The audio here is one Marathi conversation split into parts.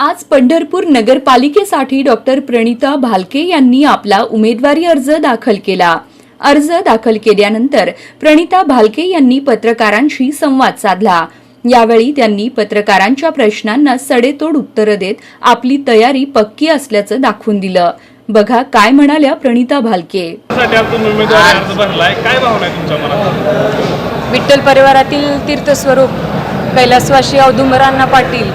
आज पंढरपूर नगरपालिकेसाठी डॉक्टर प्रणिता भालके यांनी आपला उमेदवारी अर्ज दाखल केला. अर्ज दाखल केल्यानंतर प्रणिता भालके यांनी पत्रकारांशी संवाद साधला. यावेळी त्यांनी पत्रकारांच्या प्रश्नांना सडेतोड उत्तरं देत आपली तयारी पक्की असल्याचं दाखवून दिलं. बघा काय म्हणाल्या प्रणिता भालके. विठ्ठल परिवारातील तीर्थस्वरूप कैलासवासी औदुंबरांना पाटील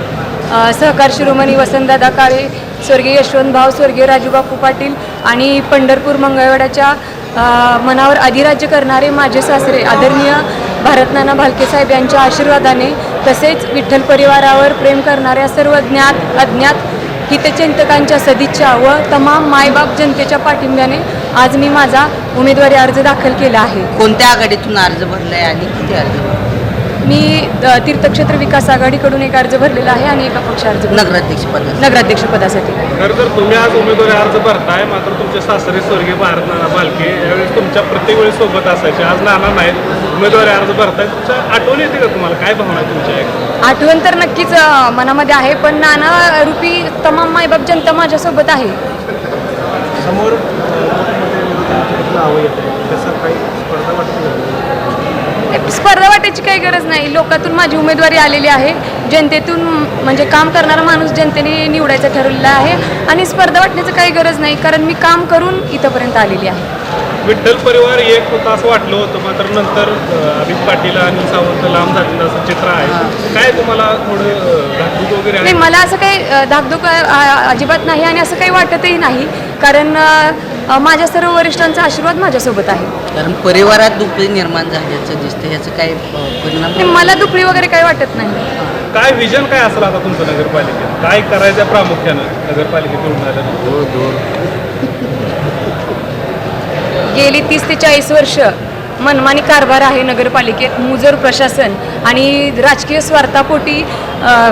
सहकार शिरोमणी वसंतदादा काळे स्वर्गीय यशवंतभाव स्वर्गीय राजूबापू पाटील आणि पंढरपूर मंगळवाड्याच्या मनावर अधिराज्य करणारे माझे सासरे आदरणीय भारतनाना भालके साहेब यांच्या आशीर्वादाने तसेच विठ्ठल परिवारावर प्रेम करणाऱ्या सर्व ज्ञात अज्ञात हितचिंतकांच्या सदिच्छा व तमाम मायबाप जनतेच्या पाठिंब्याने आज मी माझा उमेदवारी अर्ज दाखल केला आहे. कोणत्या आघाडीतून अर्ज भरलाय आणि किती अर्ज मी तीर्थक्षेत्र विकास आघाडीकडून एक अर्ज भरलेला आहे आणि एका पक्ष अर्ज. नगराध्यक्ष पदासाठी. नगराध्यक्ष पदासाठी. खरं तर तुम्ही आज उमेदवारी अर्ज भरताय मात्र तुमचे सासरे स्वर्गीय भारत नाना बालके यावेळेस तुमच्या प्रत्येक वेळी सोबत असायचे. आज नाना नाहीत उमेदवारी अर्ज भरताय तुमच्या आठवण येते का तुम्हाला? काय भावना आहे तुमच्या? आठवण तर नक्कीच मनामध्ये आहे पण नाना रूपी तमाम मायबाप जनता माझ्यासोबत आहे. समोर अ, मोठमोठे नावं येत आहे त्याचा काही स्पर्धा वाटते का? स्पर्धा वाटायची काही गरज नाही. लोकातून माझी उमेदवारी आलेली आहे. जनतेतून म्हणजे काम करणारा माणूस जनतेने निवडायचं ठरवलेला आहे आणि स्पर्धा वाटण्याचं काही गरज नाही कारण मी काम करून इथंपर्यंत आलेली आहे. विठ्ठल परिवार एक होता असं वाटलं होतं मात्र नंतर अभित पाटील आणि सावंत लांब झालेलं असं चित्र आहे. काय तुम्हाला थोडं धाकधूक वगैरे नाही मला असं काही धाकधूक अजिबात नाही आणि असं काही वाटतही नाही. कारण माझ्या सर्व वरिष्ठांचा आशीर्वाद माझ्यासोबत आहे. कारण परिवारात दुपरी निर्माण झाल्याचं दिसतं याचं काय अ, परिणाम? नाही, मला दुखळी वगैरे काही वाटत नाही. काय विजन काय असेल आता तुमचं नगरपालिकेत? काय करायचं प्रामुख्यानं नगरपालिकेत येऊन आल्यानंतर गेली तीस ते चाळीस वर्ष मनमानी कारभार आहे नगरपालिकेत मुजर प्रशासन आणि राजकीय स्वार्थापोटी अ,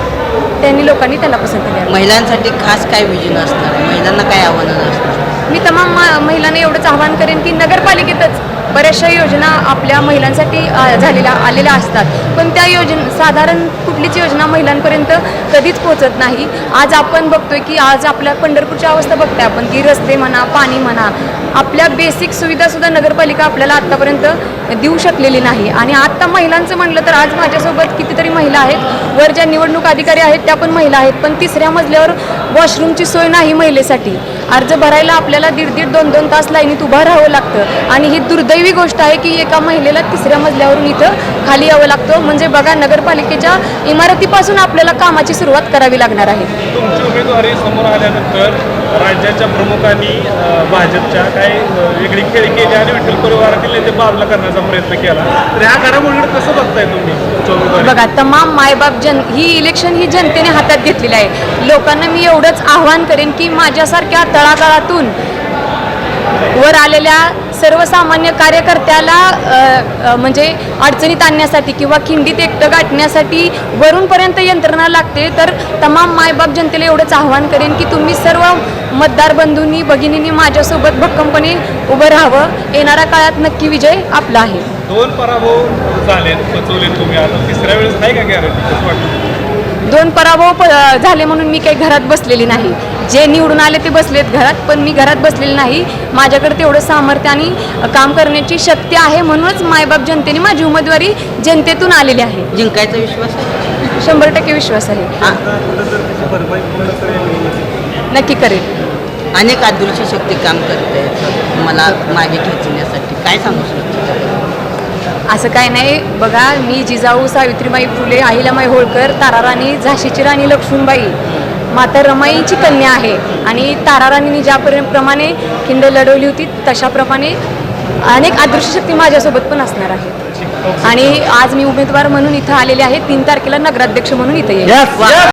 त्यांनी लोकांनी त्याला पसंती द्यावी महिलांसाठी खास काय विजन असणार? महिलांना काय आव्हानं असणार? मी तमाम महिलांना एवढंच आवाहन करेन की नगरपालिकेतच बऱ्याचशा योजना आपल्या महिलांसाठी झालेल्या आलेल्या असतात. पण त्या योजना साधारण कुठलीच योजना महिलांपर्यंत कधीच पोहोचत नाही. आज आपण बघतोय की आज आपल्या पंढरपूरची अवस्था बघतोय आपण. की रस्ते म्हणा पाणी म्हणा आपल्या बेसिक सुविधासुद्धा नगरपालिका आपल्याला आत्तापर्यंत देऊ शकलेली नाही. आणि आत्ता महिलांचं म्हटलं तर आज माझ्यासोबत कितीतरी महिला आहेत. वर ज्या निवडणूक अधिकारी आहेत त्या पण महिला आहेत. पण तिसऱ्या मजल्यावर वॉशरूमची सोय नाही महिलेसाठी. अर्ज भरायला आपल्याला दीड दीड दोन दोन तास लाईनीत उभं राहावं लागतं. आणि ही दुर्दैवी गोष्ट आहे की एका महिलेला तिसऱ्या मजल्यावरून इथं खाली यावं लागतं. म्हणजे बघा नगरपालिकेच्या इमारतीपासून आपल्याला कामाची सुरुवात करावी लागणार आहे. तुमची उमेदवारी समोर आल्यानंतर राज्याच्या प्रमुखांनी भाजपच्या काही वेगळी खेळी केली आणि विठ्ठल परिवारातील नेते बाजूला करण्याचा प्रयत्न केला. तर ह्या घडामोडीकडे कसं बघताय तुम्ही बघा तमाम मायबाप जन ही इलेक्शन ही जनतेने हातात घेतलेली आहे. लोकांना मी एवढंच आव्हान करेन की माझ्यासारख्या तळागाळातून वर आलेल्या सर्वसामान्य कार्यकर्त्याला म्हणजे अडचणीत आणण्यासाठी किंवा खिंडीत एकटं गाठण्यासाठी वरूनपर्यंत यंत्रणा लागते. तर तमाम मायबाप जनतेला एवढंच आव्हान करेन की तुम्ही सर्व मतदार बंधूंनी भगिनींनी माझ्यासोबत भक्कमपणे उभं राहावं. येणाऱ्या काळात नक्की विजय आपला आहे. दोन पराभव झाले तुम्ही आता. तिसऱ्या वेळेस नाही का गॅरंटी दोन पराभव प- झाले म्हणून मी काही घरात बसलेली नाही. जे निवडून आले ते बसलेत घरात पण मी घरात बसलेली नाही. माझ्याकडे तेवढं सामर्थ्य आणि काम करण्याची शक्ती आहे म्हणूनच मायबाप जनतेने माझी उमेदवारी जनतेतून आलेली आहे. जिंकायचा विश्वास आहे? शंभर टक्के विश्वास आहे. हा. नक्की करेल अनेक अदृश्य शक्ती काम करते. मला मागे खेचण्यासाठी. काय सांगू शकतो? असं काय नाही. बघा मी जिजाऊ सावित्रीबाई फुले अहिल्यामाई होळकर ताराराणी झाशीची राणी लक्ष्मीबाई माता रमाईची कन्या आहे. आणि ताराराणीने ज्या परि- प्रमाणे खिंड लढवली होती तशाप्रमाणे अनेक अदृश्य शक्ती माझ्यासोबत पण असणार आहेत. आणि आज मी उमेदवार म्हणून इथं आलेले आहे. तीन तारखेला नगराध्यक्ष म्हणून इथे येईल.